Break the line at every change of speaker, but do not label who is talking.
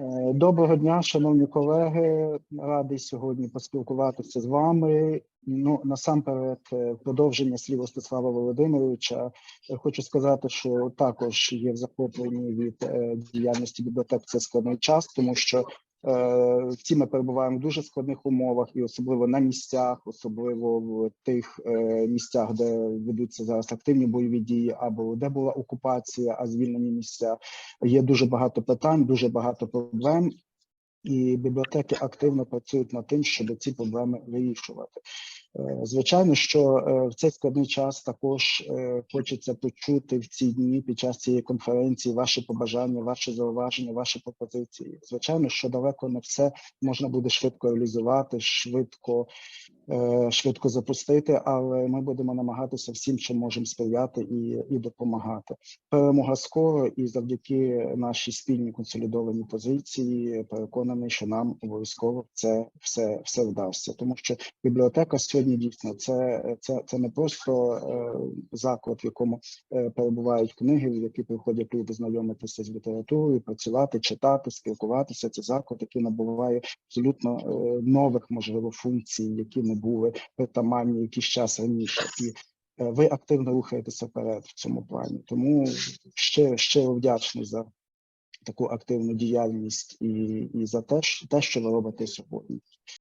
Е, Доброго дня, шановні колеги. Радий сьогодні поспілкуватися з вами. Ну насамперед, е, продовження слів Остислава Володимировича. Е, Хочу сказати, що також є в захопленні від діяльності бібліотек Це складний час, тому що всі ми перебуваємо в дуже складних умовах, і особливо на місцях, особливо в тих е, місцях, де ведуться зараз активні бойові дії, або де була окупація, а звільнені місця. Є дуже багато питань, дуже багато проблем, і бібліотеки активно працюють над тим, щоб ці проблеми вирішувати. Е, Звичайно, що е, в цей складний час також е, хочеться почути в ці дні під час цієї конференції ваші побажання, ваші зауваження, ваші пропозиції. Звичайно, що далеко не все можна буде швидко реалізувати, швидко, швидко запустити, але ми будемо намагатися всім, чим можемо сприяти і, і допомагати. Перемога скоро, і завдяки нашій спільній консолідованій позиції переконаний, що нам обов'язково це все, все вдасться, тому що бібліотека сьогодні дійсно це, це, це не просто е, заклад, в якому е, перебувають книги, в які приходять люди знайомитися з літературою, працювати, читати, спілкуватися. Це заклад, який набуває абсолютно е, нових можливо функцій, які не були притаманні якийсь час раніше, і е, ви активно рухаєтеся вперед в цьому плані. Тому ще щиро вдячний за таку активну діяльність і, і за те, те, що ви робите сьогодні.